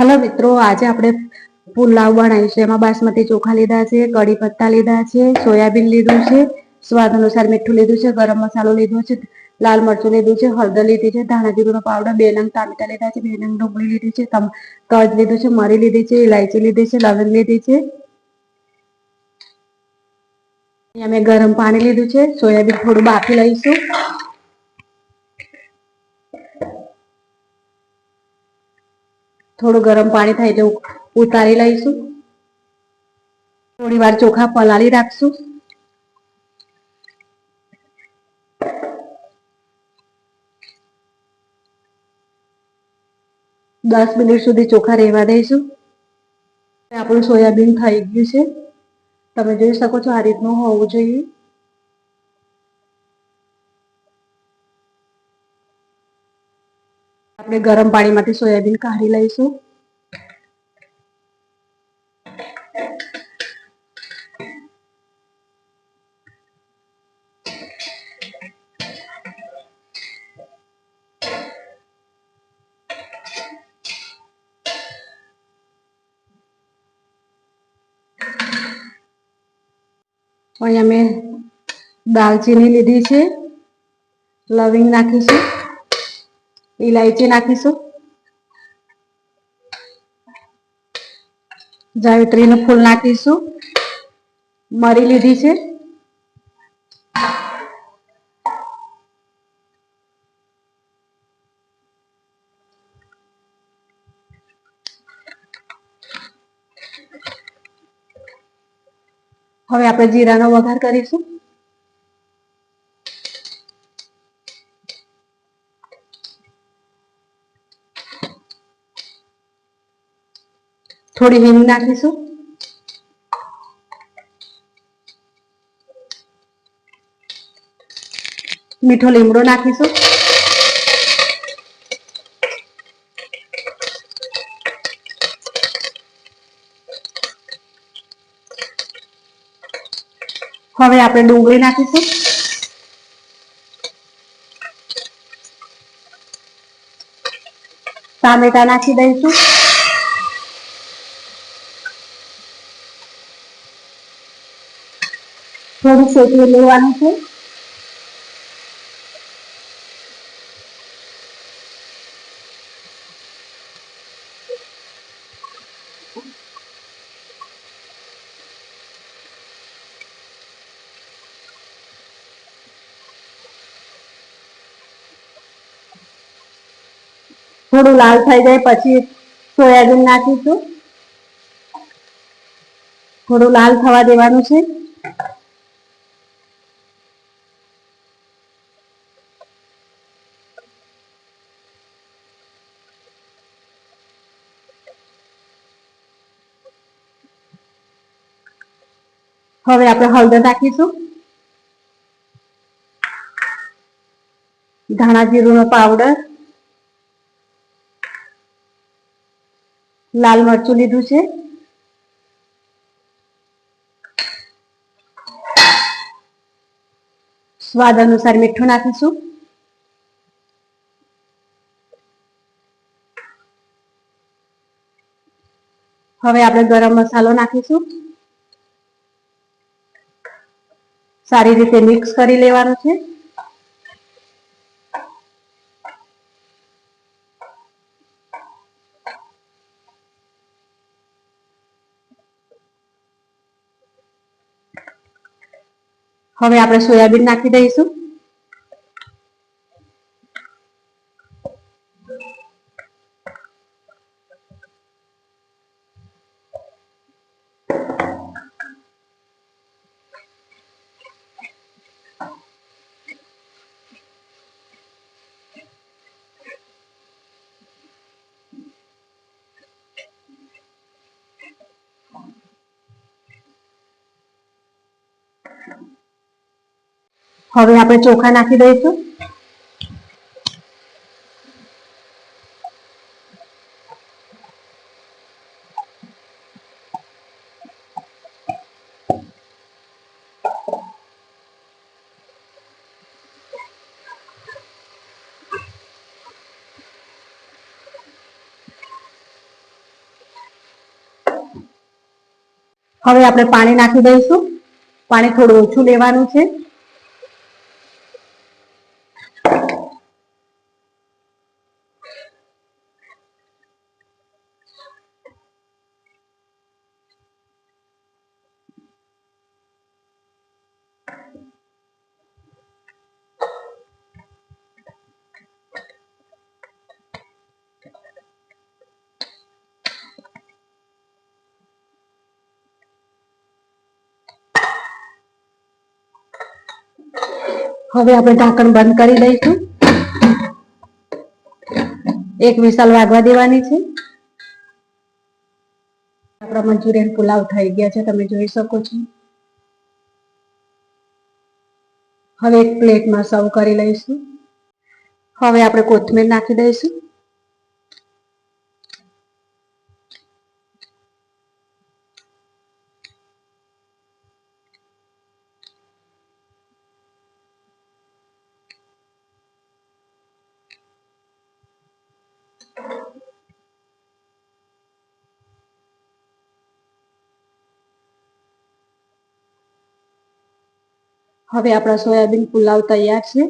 Hello મિત્રો, આજે આપણે પુલાવ બનાવીશું એમાં બાસમતી ચોખા લીધા છે કડી પત્તા લીધા છે, સોયાબીન લીધું છે, સ્વાદ અનુસાર મીઠું લીધું છે, ગરમ મસાલો લીધો છે, લાલ મરચું લીધું છે, હળદર લીધી છે, ધાણા જીરુંનો પાવડર, બે નંગ ટામેટા લીધા છે, બે નંગ ડુંગળી લીધી છે તજ લીધું છે, મરી લીધી છે ઇલાયચી લીધી છે, લવિંગ લીધી છે. અહીંયા ગરમ પાણી લીધું છે, સોયાબીન થોડું બાફી લઈશું. થોડું ગરમ પાણી થાય એટલે ઉતારી લઈશું. થોડી વાર ચોખા પલાળી રાખશું. દસ મિનિટ સુધી ચોખા રહેવા દઈશું. આપણું સોયાબીન થઈ ગયું છે. તમે જોઈ શકો છો આ રીતનું હોવું જોઈએ. આપણે ગરમ પાણીમાંથી સોયાબીન કાઢી લઈશું. અહીંયા મેં દાલચીની લીધી છે. લવિંગ નાખીશું ઇલાયચી નાખીશું જાવિત્રીનું ફૂલ નાખીશું મરી લીધી છે હવે આપણે જીરાનો વઘાર કરીશું થોડી હિંગ નાખીશું. મીઠો લીમડો નાખીશું. હવે આપણે ડુંગળી નાખીશું. ટામેટા નાખી દઈશું. થોડું શેકી લેવાનું છે. થોડું લાલ થઈ જાય પછી સોયાબીન નાખીશું. થોડું લાલ થવા દેવાનું છે. હવે આપણે હળદર નાખીશું. ધાણા જીરુંનો પાવડર. લાલ મરચું લીધું છે. સ્વાદ અનુસાર મીઠું નાખીશું. હવે આપણે ગરમ મસાલો નાખીશું. સારી રીતે મિક્સ કરી લેવાનું છે. હવે આપણે સોયાબીન નાખી દઈશું. હવે આપણે ચોખા નાખી દઈશું હવે આપણે પાણી નાખી દઈશું પાણી થોડું ઓછું લેવાનું છે હવે આપણે ઢાંકણ બંધ કરી દઈશું. એક વિશાલ વાગવા દેવાની છે. આપણા મંચુરિયન પુલાવ થઈ ગયા છે, તમે જોઈ શકો છો. હવે એક પ્લેટમાં સર્વ કરી લઈશું. હવે આપણે કોથમીર નાખી દઈશું. હવે આપણા સોયાબીન પુલાવ તૈયાર છે.